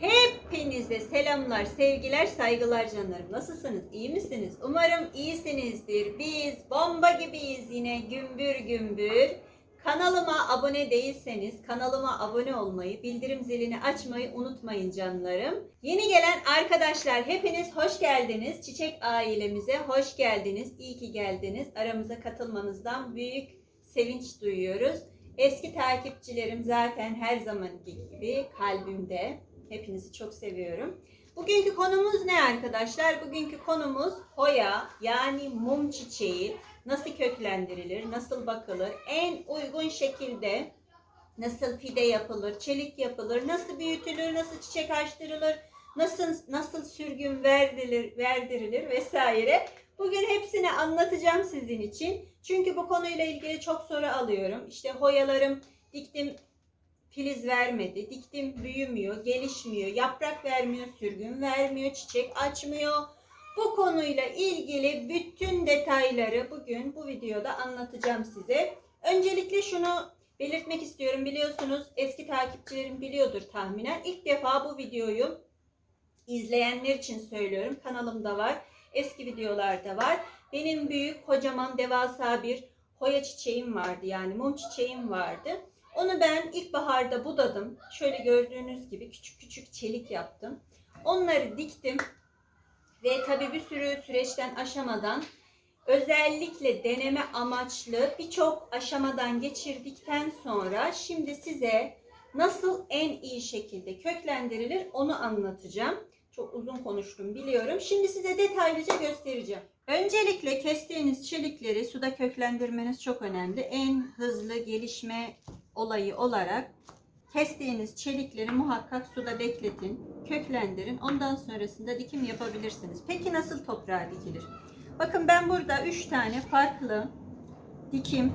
Hepinize selamlar, sevgiler, saygılar canlarım. Nasılsınız? İyi misiniz? Umarım iyisinizdir. Biz bomba gibiyiz yine gümbür gümbür. Kanalıma abone değilseniz kanalıma abone olmayı, bildirim zilini açmayı unutmayın canlarım. Yeni gelen arkadaşlar hepiniz hoş geldiniz. Çiçek ailemize hoş geldiniz. İyi ki geldiniz. Aramıza katılmanızdan büyük sevinç duyuyoruz. Eski takipçilerim zaten her zamanki gibi kalbimde. Hepinizi çok seviyorum. Bugünkü konumuz ne arkadaşlar? Bugünkü konumuz hoya yani mum çiçeği nasıl köklendirilir, nasıl bakılır, en uygun şekilde nasıl fide yapılır, çelik yapılır, nasıl büyütülür, nasıl çiçek açtırılır, nasıl nasıl sürgün verdirilir, verdirilir vesaire. Bugün hepsini anlatacağım sizin için. Çünkü bu konuyla ilgili çok soru alıyorum. İşte hoyalarım diktim filiz vermedi, diktim büyümüyor, gelişmiyor, yaprak vermiyor, sürgün vermiyor, çiçek açmıyor. Bu konuyla ilgili bütün detayları bugün bu videoda anlatacağım size. Öncelikle şunu belirtmek istiyorum. Biliyorsunuz eski takipçilerim biliyordur tahminen. İlk defa bu videoyu izleyenler için söylüyorum. Kanalımda var. Eski videolarda var. Benim büyük, kocaman, devasa bir hoya çiçeğim vardı. Yani mum çiçeğim vardı. Onu ben ilkbaharda budadım. Şöyle gördüğünüz gibi küçük küçük çelik yaptım. Onları diktim. Ve tabii bir sürü süreçten aşamadan özellikle deneme amaçlı birçok aşamadan geçirdikten sonra şimdi size nasıl en iyi şekilde köklendirilir onu anlatacağım. Çok uzun konuştum biliyorum. Şimdi size detaylıca göstereceğim. Öncelikle kestiğiniz çelikleri suda köklendirmeniz çok önemli. En hızlı gelişme olayı olarak kestiğiniz çelikleri muhakkak suda bekletin, köklendirin. Ondan sonrasında dikim yapabilirsiniz. Peki nasıl toprağa dikilir? Bakın ben burada 3 tane farklı dikim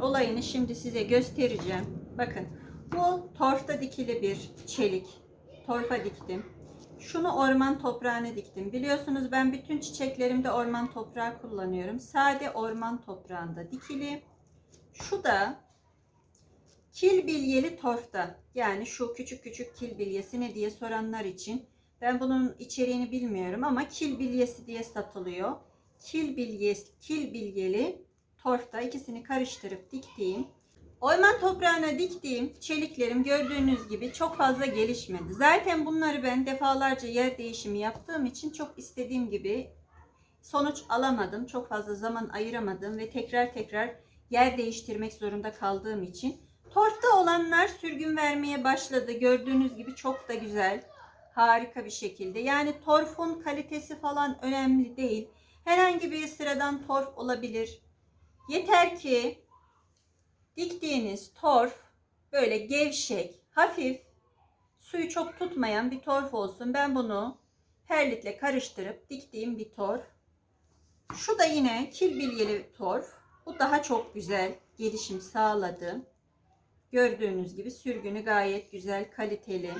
olayını şimdi size göstereceğim. Bakın bu torfta dikili bir çelik. Torfa diktim. Şunu orman toprağına diktim. Biliyorsunuz ben bütün çiçeklerimde orman toprağı kullanıyorum. Sade orman toprağında dikili. Şu da kil bilyeli torfta. Yani şu küçük küçük kil bilyesi ne diye soranlar için. Ben bunun içeriğini bilmiyorum ama kil bilyesi diye satılıyor. Kil bilyesi, kil bilyeli torfta ikisini karıştırıp diktiğim Orman toprağına diktiğim çeliklerim gördüğünüz gibi çok fazla gelişmedi. Zaten bunları ben defalarca yer değişimi yaptığım için çok istediğim gibi sonuç alamadım. Çok fazla zaman ayıramadım ve tekrar tekrar yer değiştirmek zorunda kaldığım için. Torfta olanlar sürgün vermeye başladı. Gördüğünüz gibi çok da güzel. Harika bir şekilde. Yani torfun kalitesi falan önemli değil. Herhangi bir sıradan torf olabilir. Yeter ki diktiğiniz torf böyle gevşek, hafif, suyu çok tutmayan bir torf olsun. Ben bunu perlitle karıştırıp diktiğim bir torf. Şu da yine kil bilyeli torf. Bu daha çok güzel gelişim sağladı. Gördüğünüz gibi sürgünü gayet güzel, kaliteli.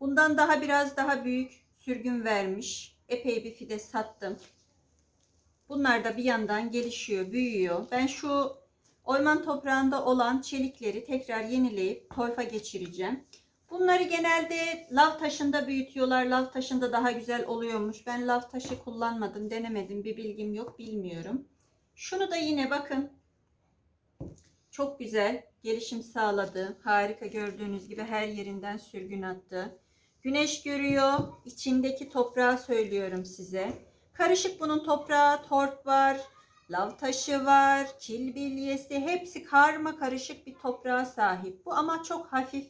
Bundan daha biraz daha büyük sürgün vermiş. Epey bir fide sattım. Bunlar da bir yandan gelişiyor, büyüyor. Ben şu orman toprağında olan çelikleri tekrar yenileyip torfa geçireceğim. Bunları genelde lav taşında büyütüyorlar. Lav taşında daha güzel oluyormuş. Ben lav taşı kullanmadım, denemedim. Bir bilgim yok, bilmiyorum. Şunu da yine bakın. Çok güzel gelişim sağladı. Harika gördüğünüz gibi her yerinden sürgün attı. Güneş görüyor. İçindeki toprağı söylüyorum size. Karışık bunun toprağı, torf var, lav taşı var, kil bilyesi hepsi karma karışık bir toprağa sahip. Bu ama çok hafif.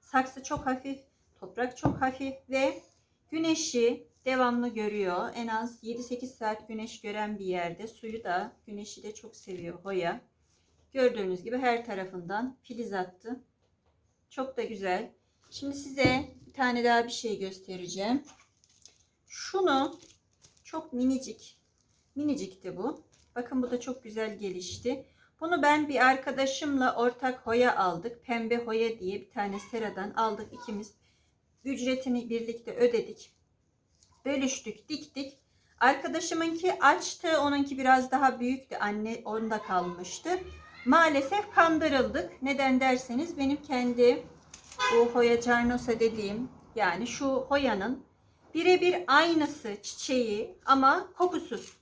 Saksı çok hafif, toprak çok hafif ve güneşi devamlı görüyor. En az 7-8 saat güneş gören bir yerde. Suyu da, güneşi de çok seviyor Hoya. Gördüğünüz gibi her tarafından filiz attı. Çok da güzel. Şimdi size bir tane daha bir şey göstereceğim. Şunu çok minicik. Minicikti bu. Bakın bu da çok güzel gelişti. Bunu ben bir arkadaşımla ortak hoya aldık. Pembe hoya diye bir tane seradan aldık ikimiz. Ücretini birlikte ödedik. Bölüştük, diktik. Arkadaşımınki açtı. Onunki biraz daha büyüktü. Anne onda kalmıştı. Maalesef kandırıldık. Neden derseniz benim kendi Bu Hoya Carnosa dediğim yani şu Hoya'nın birebir aynısı çiçeği ama kokusuz.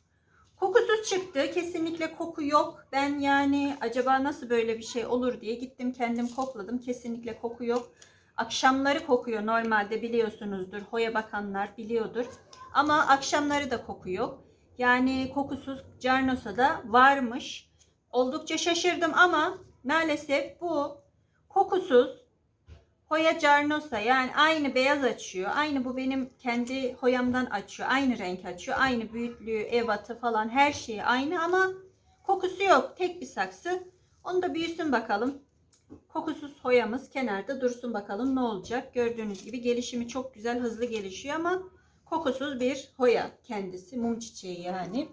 Kokusuz çıktı. Kesinlikle koku yok. Ben yani acaba nasıl böyle bir şey olur diye gittim kendim kokladım. Kesinlikle koku yok. Akşamları kokuyor normalde biliyorsunuzdur. Hoya bakanlar biliyordur. Ama akşamları da koku yok. Yani kokusuz Carnosa da varmış. Oldukça şaşırdım ama maalesef bu kokusuz Hoya Carnosa yani aynı beyaz açıyor. Aynı bu benim kendi hoyamdan açıyor. Aynı renk açıyor. Aynı büyüklüğü, evatı falan her şeyi aynı ama kokusu yok. Tek bir saksı. Onu da büyüsün bakalım. Kokusuz hoyamız kenarda dursun bakalım ne olacak. Gördüğünüz gibi gelişimi çok güzel hızlı gelişiyor ama kokusuz bir hoya kendisi. Mum çiçeği yani.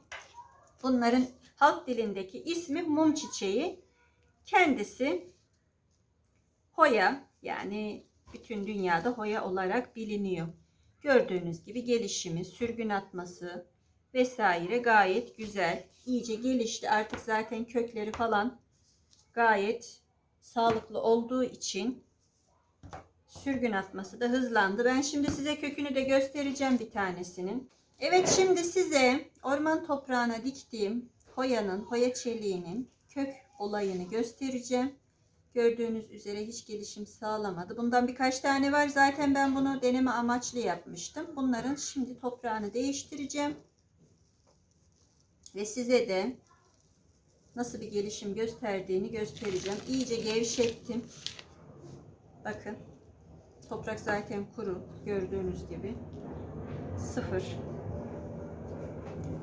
Bunların halk dilindeki ismi mum çiçeği. Kendisi hoya yani bütün dünyada hoya olarak biliniyor. Gördüğünüz gibi gelişimi, sürgün atması vesaire gayet güzel. İyice gelişti. Artık zaten kökleri falan gayet sağlıklı olduğu için sürgün atması da hızlandı. Ben şimdi size kökünü de göstereceğim bir tanesinin. Evet şimdi size orman toprağına diktiğim hoyanın, hoya çeliğinin kök olayını göstereceğim. Gördüğünüz üzere hiç gelişim sağlamadı. Bundan birkaç tane var. Zaten ben bunu deneme amaçlı yapmıştım. Bunların şimdi toprağını değiştireceğim. Ve size de nasıl bir gelişim gösterdiğini göstereceğim. İyice gevşettim. Bakın. Toprak zaten kuru. Gördüğünüz gibi. Sıfır.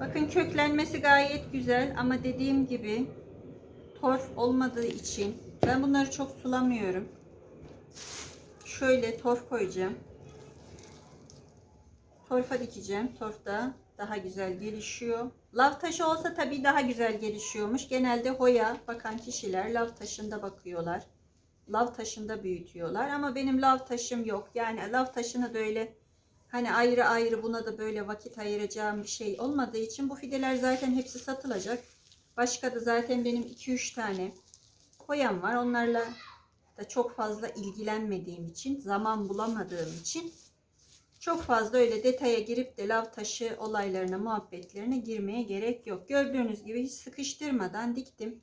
Bakın köklenmesi gayet güzel ama dediğim gibi torf olmadığı için ben bunları çok sulamıyorum. Şöyle torf koyacağım. Torfa dikeceğim. Torf da daha güzel gelişiyor. Lav taşı olsa tabii daha güzel gelişiyormuş. Genelde hoya bakan kişiler lav taşında bakıyorlar. Lav taşında büyütüyorlar ama benim lav taşım yok. Yani lav taşını böyle hani ayrı ayrı buna da böyle vakit ayıracağım bir şey olmadığı için bu fideler zaten hepsi satılacak. Başka da zaten benim 2-3 tane koyan var. Onlarla da çok fazla ilgilenmediğim için, zaman bulamadığım için çok fazla öyle detaya girip de lav taşı olaylarına, muhabbetlerine girmeye gerek yok. Gördüğünüz gibi hiç sıkıştırmadan diktim.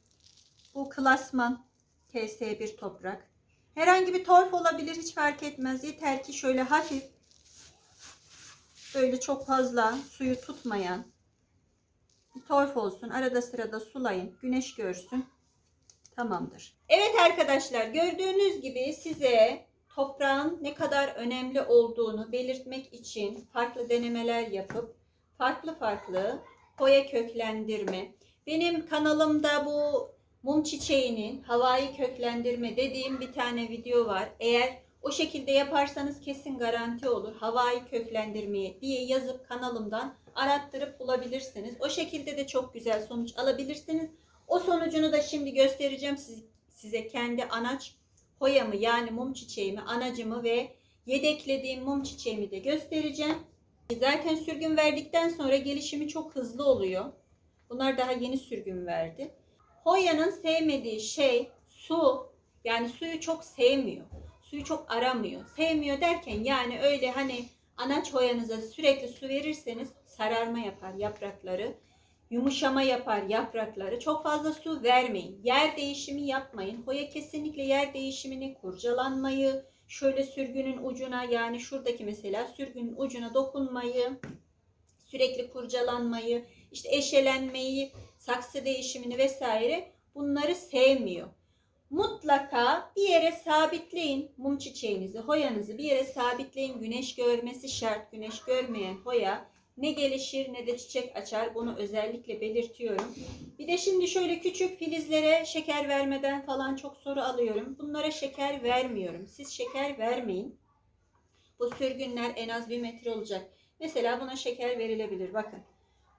Bu klasman TS1 toprak. Herhangi bir torf olabilir hiç fark etmez. Yeter ki şöyle hafif böyle çok fazla suyu tutmayan bir torf olsun. Arada sırada sulayın. Güneş görsün. Tamamdır. Evet arkadaşlar gördüğünüz gibi size toprağın ne kadar önemli olduğunu belirtmek için farklı denemeler yapıp farklı farklı koya köklendirme. Benim kanalımda bu mum çiçeğinin havai köklendirme dediğim bir tane video var. Eğer o şekilde yaparsanız kesin garanti olur. Havai köklendirmeye diye yazıp kanalımdan arattırıp bulabilirsiniz. O şekilde de çok güzel sonuç alabilirsiniz. O sonucunu da şimdi göstereceğim siz- size kendi anaç hoyamı yani mum çiçeğimi, anacımı ve yedeklediğim mum çiçeğimi de göstereceğim. Zaten sürgün verdikten sonra gelişimi çok hızlı oluyor. Bunlar daha yeni sürgün verdi. Hoya'nın sevmediği şey su. Yani suyu çok sevmiyor. Suyu çok aramıyor. Sevmiyor derken yani öyle hani anaç hoyanıza sürekli su verirseniz sararma yapar yaprakları yumuşama yapar yaprakları. Çok fazla su vermeyin. Yer değişimi yapmayın. Hoya kesinlikle yer değişimini kurcalanmayı, şöyle sürgünün ucuna yani şuradaki mesela sürgünün ucuna dokunmayı, sürekli kurcalanmayı, işte eşelenmeyi, saksı değişimini vesaire bunları sevmiyor. Mutlaka bir yere sabitleyin mum çiçeğinizi, hoyanızı bir yere sabitleyin. Güneş görmesi şart. Güneş görmeyen hoya ne gelişir ne de çiçek açar. Bunu özellikle belirtiyorum. Bir de şimdi şöyle küçük filizlere şeker vermeden falan çok soru alıyorum. Bunlara şeker vermiyorum. Siz şeker vermeyin. Bu sürgünler en az bir metre olacak. Mesela buna şeker verilebilir. Bakın.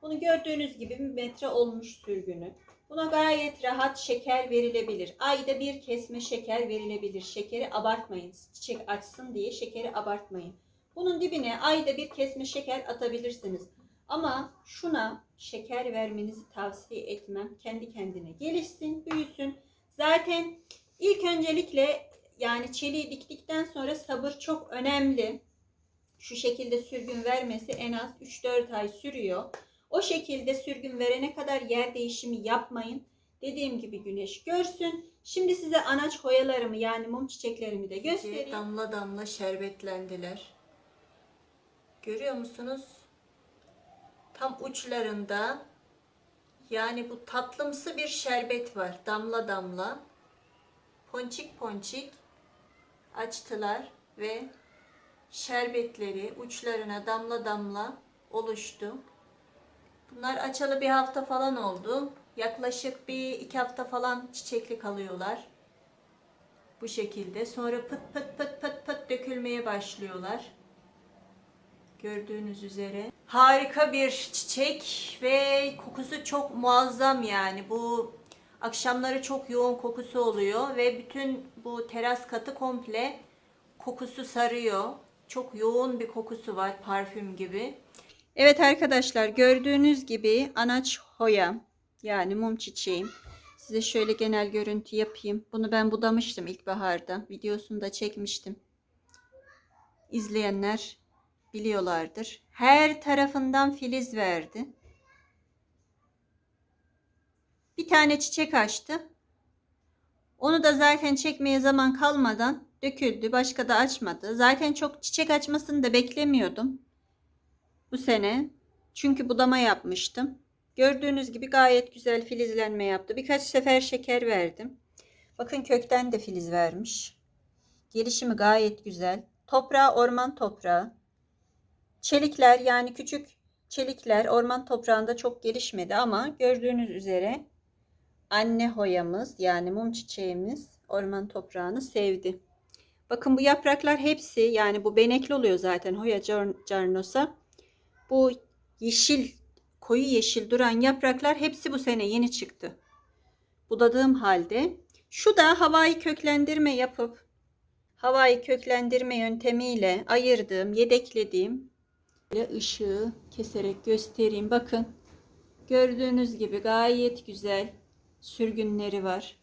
Bunu gördüğünüz gibi bir metre olmuş sürgünü. Buna gayet rahat şeker verilebilir. Ayda bir kesme şeker verilebilir. Şekeri abartmayın. Çiçek açsın diye şekeri abartmayın. Bunun dibine ayda bir kesme şeker atabilirsiniz. Ama şuna şeker vermenizi tavsiye etmem. Kendi kendine gelişsin, büyüsün. Zaten ilk öncelikle yani çeliği diktikten sonra sabır çok önemli. Şu şekilde sürgün vermesi en az 3-4 ay sürüyor. O şekilde sürgün verene kadar yer değişimi yapmayın. Dediğim gibi güneş görsün. Şimdi size anaç hoyalarımı yani mum çiçeklerimi de göstereyim. Damla damla şerbetlendiler. Görüyor musunuz? Tam uçlarında yani bu tatlımsı bir şerbet var. Damla damla. Ponçik ponçik açtılar ve şerbetleri uçlarına damla damla oluştu. Bunlar açalı bir hafta falan oldu. Yaklaşık bir iki hafta falan çiçekli kalıyorlar. Bu şekilde. Sonra pıt pıt pıt pıt pıt dökülmeye başlıyorlar. Gördüğünüz üzere. Harika bir çiçek ve kokusu çok muazzam yani. Bu akşamları çok yoğun kokusu oluyor ve bütün bu teras katı komple kokusu sarıyor. Çok yoğun bir kokusu var parfüm gibi. Evet arkadaşlar gördüğünüz gibi anaç hoya yani mum çiçeğim. Size şöyle genel görüntü yapayım. Bunu ben budamıştım ilkbaharda. Videosunu da çekmiştim. İzleyenler biliyorlardır. Her tarafından filiz verdi. Bir tane çiçek açtı. Onu da zaten çekmeye zaman kalmadan döküldü. Başka da açmadı. Zaten çok çiçek açmasını da beklemiyordum. Bu sene. Çünkü budama yapmıştım. Gördüğünüz gibi gayet güzel filizlenme yaptı. Birkaç sefer şeker verdim. Bakın kökten de filiz vermiş. Gelişimi gayet güzel. Toprağı orman toprağı. Çelikler yani küçük çelikler orman toprağında çok gelişmedi ama gördüğünüz üzere anne hoyamız yani mum çiçeğimiz orman toprağını sevdi. Bakın bu yapraklar hepsi yani bu benekli oluyor zaten hoya carnosa. Bu yeşil koyu yeşil duran yapraklar hepsi bu sene yeni çıktı. Budadığım halde şu da havai köklendirme yapıp havai köklendirme yöntemiyle ayırdığım, yedeklediğim Böyle ışığı keserek göstereyim. Bakın gördüğünüz gibi gayet güzel sürgünleri var.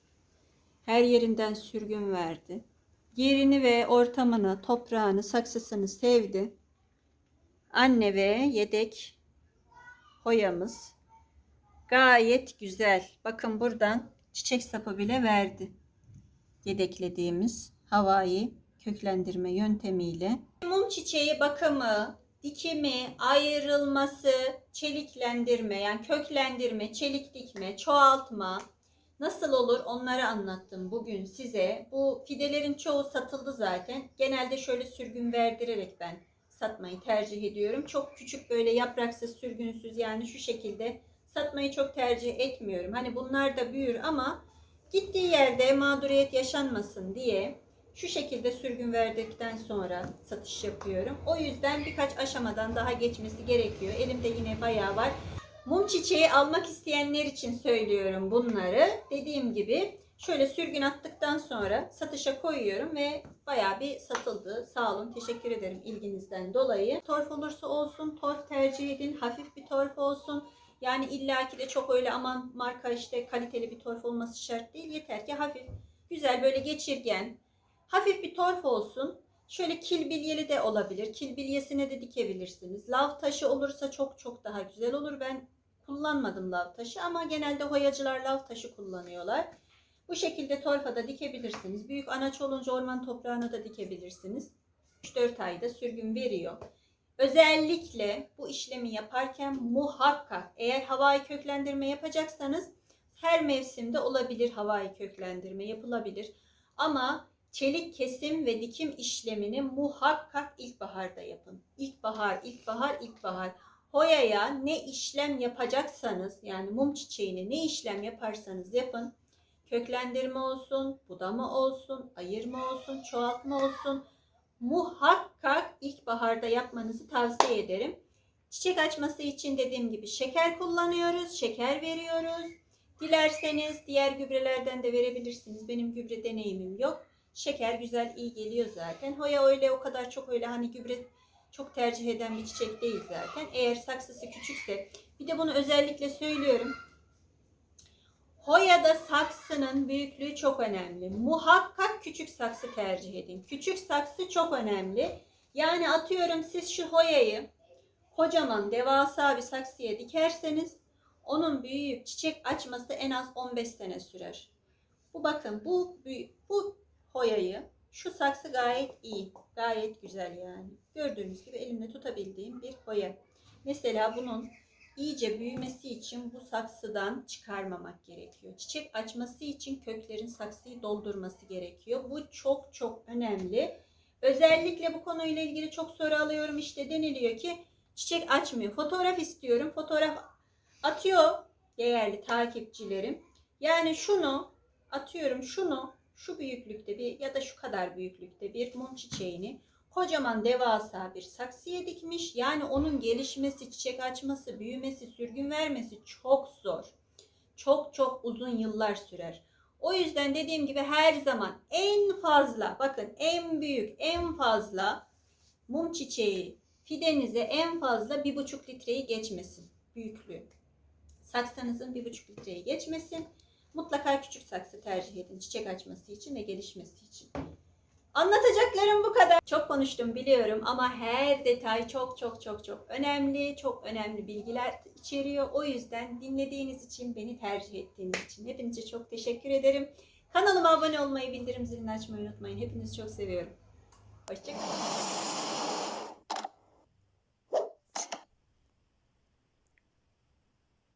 Her yerinden sürgün verdi. Yerini ve ortamını, toprağını, saksısını sevdi. Anne ve yedek hoyamız gayet güzel. Bakın buradan çiçek sapı bile verdi. Yedeklediğimiz havai köklendirme yöntemiyle. Mum çiçeği bakımı, dikimi, ayrılması, çeliklendirme yani köklendirme, çelik dikme, çoğaltma nasıl olur onları anlattım bugün size. Bu fidelerin çoğu satıldı zaten. Genelde şöyle sürgün verdirerek ben satmayı tercih ediyorum. Çok küçük böyle yapraksız, sürgünsüz yani şu şekilde satmayı çok tercih etmiyorum. Hani bunlar da büyür ama gittiği yerde mağduriyet yaşanmasın diye şu şekilde sürgün verdikten sonra satış yapıyorum. O yüzden birkaç aşamadan daha geçmesi gerekiyor. Elimde yine bayağı var. Mum çiçeği almak isteyenler için söylüyorum bunları. Dediğim gibi şöyle sürgün attıktan sonra satışa koyuyorum ve bayağı bir satıldı. Sağ olun. Teşekkür ederim ilginizden dolayı. Torf olursa olsun torf tercih edin. Hafif bir torf olsun. Yani illaki de çok öyle aman marka işte kaliteli bir torf olması şart değil. Yeter ki hafif, güzel böyle geçirgen, Hafif bir torf olsun. Şöyle kil bilyeli de olabilir. Kil bilyesine de dikebilirsiniz. Lav taşı olursa çok çok daha güzel olur. Ben kullanmadım lav taşı ama genelde hoyacılar lav taşı kullanıyorlar. Bu şekilde torfa da dikebilirsiniz. Büyük anaç olunca orman toprağına da dikebilirsiniz. 3-4 ayda sürgün veriyor. Özellikle bu işlemi yaparken muhakkak eğer havai köklendirme yapacaksanız her mevsimde olabilir havai köklendirme yapılabilir. Ama çelik kesim ve dikim işlemini muhakkak ilkbaharda yapın. İlkbahar, ilkbahar, ilkbahar. Hoyaya ne işlem yapacaksanız yani mum çiçeğine ne işlem yaparsanız yapın. Köklendirme olsun, budama olsun, ayırma olsun, çoğaltma olsun. Muhakkak ilkbaharda yapmanızı tavsiye ederim. Çiçek açması için dediğim gibi şeker kullanıyoruz, şeker veriyoruz. Dilerseniz diğer gübrelerden de verebilirsiniz. Benim gübre deneyimim yok. Şeker güzel iyi geliyor zaten. Hoya öyle o kadar çok öyle hani gübre çok tercih eden bir çiçek değil zaten. Eğer saksısı küçükse bir de bunu özellikle söylüyorum. Hoya'da saksının büyüklüğü çok önemli. Muhakkak küçük saksı tercih edin. Küçük saksı çok önemli. Yani atıyorum siz şu Hoya'yı kocaman devasa bir saksıya dikerseniz onun büyüyüp çiçek açması en az 15 sene sürer. Bu bakın bu bu Hoya'yı şu saksı gayet iyi. Gayet güzel yani. Gördüğünüz gibi elimde tutabildiğim bir Hoya. Mesela bunun iyice büyümesi için bu saksıdan çıkarmamak gerekiyor. Çiçek açması için köklerin saksıyı doldurması gerekiyor. Bu çok çok önemli. Özellikle bu konuyla ilgili çok soru alıyorum. İşte deniliyor ki çiçek açmıyor. Fotoğraf istiyorum. Fotoğraf atıyor değerli takipçilerim. Yani şunu atıyorum şunu şu büyüklükte bir ya da şu kadar büyüklükte bir mum çiçeğini kocaman devasa bir saksıya dikmiş. Yani onun gelişmesi, çiçek açması, büyümesi, sürgün vermesi çok zor. Çok çok uzun yıllar sürer. O yüzden dediğim gibi her zaman en fazla bakın en büyük en fazla mum çiçeği fidenize en fazla bir buçuk litreyi geçmesin büyüklüğü. Saksınızın bir buçuk litreyi geçmesin. Mutlaka küçük saksı tercih edin çiçek açması için ve gelişmesi için. Anlatacaklarım bu kadar. Çok konuştum biliyorum ama her detay çok çok çok çok önemli. Çok önemli bilgiler içeriyor. O yüzden dinlediğiniz için, beni tercih ettiğiniz için hepinize çok teşekkür ederim. Kanalıma abone olmayı, bildirim zilini açmayı unutmayın. Hepinizi çok seviyorum. Hoşçakalın.